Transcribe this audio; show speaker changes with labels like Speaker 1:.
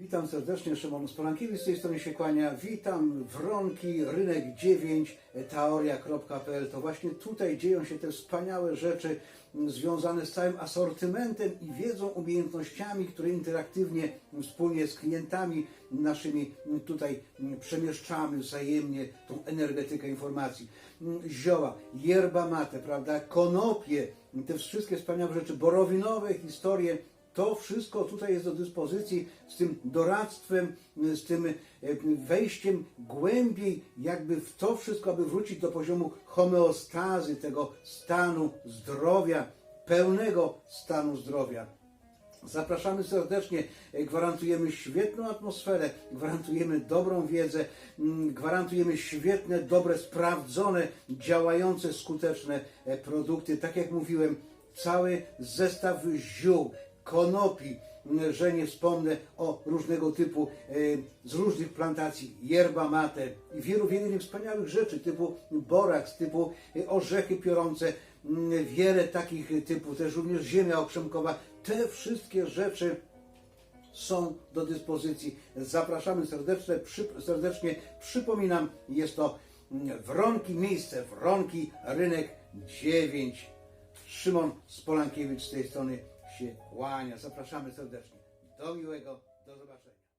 Speaker 1: Witam serdecznie, Szymon Spolankiewicz z tej strony się kłania. Witam, Wronki, Rynek 9, teoria.pl. To właśnie tutaj dzieją się te wspaniałe rzeczy m, związane z całym asortymentem i wiedzą, umiejętnościami, które interaktywnie m, wspólnie z klientami naszymi m, tutaj przemieszczamy wzajemnie tą energetykę informacji. Zioła, yerba mate, prawda, konopie, te wszystkie wspaniałe rzeczy, borowinowe historie, to wszystko tutaj jest do dyspozycji z tym doradztwem, z tym e, wejściem głębiej, jakby w to wszystko, aby wrócić do poziomu homeostazy, tego stanu zdrowia, pełnego stanu zdrowia. Zapraszamy serdecznie, e, gwarantujemy świetną atmosferę, gwarantujemy dobrą wiedzę, mm, gwarantujemy świetne, dobre, sprawdzone, działające, skuteczne e, produkty. Tak jak mówiłem, cały zestaw ziół, konopi, m, że nie wspomnę o różnego typu, e, z różnych plantacji, yerba mate i wielu, wielu innych wspaniałych rzeczy, typu boraks, typu e, orzechy piorące, m, wiele takich typu, też również ziemia okrzemkowa. Te wszystkie rzeczy są do dyspozycji. Zapraszamy serdecznie, przy, serdecznie. Przypominam, jest to mm, Wronki, miejsce Wronki, rynek 9. Szymon Spolankiewicz z tej strony się kłania. Zapraszamy serdecznie. Do miłego, do zobaczenia.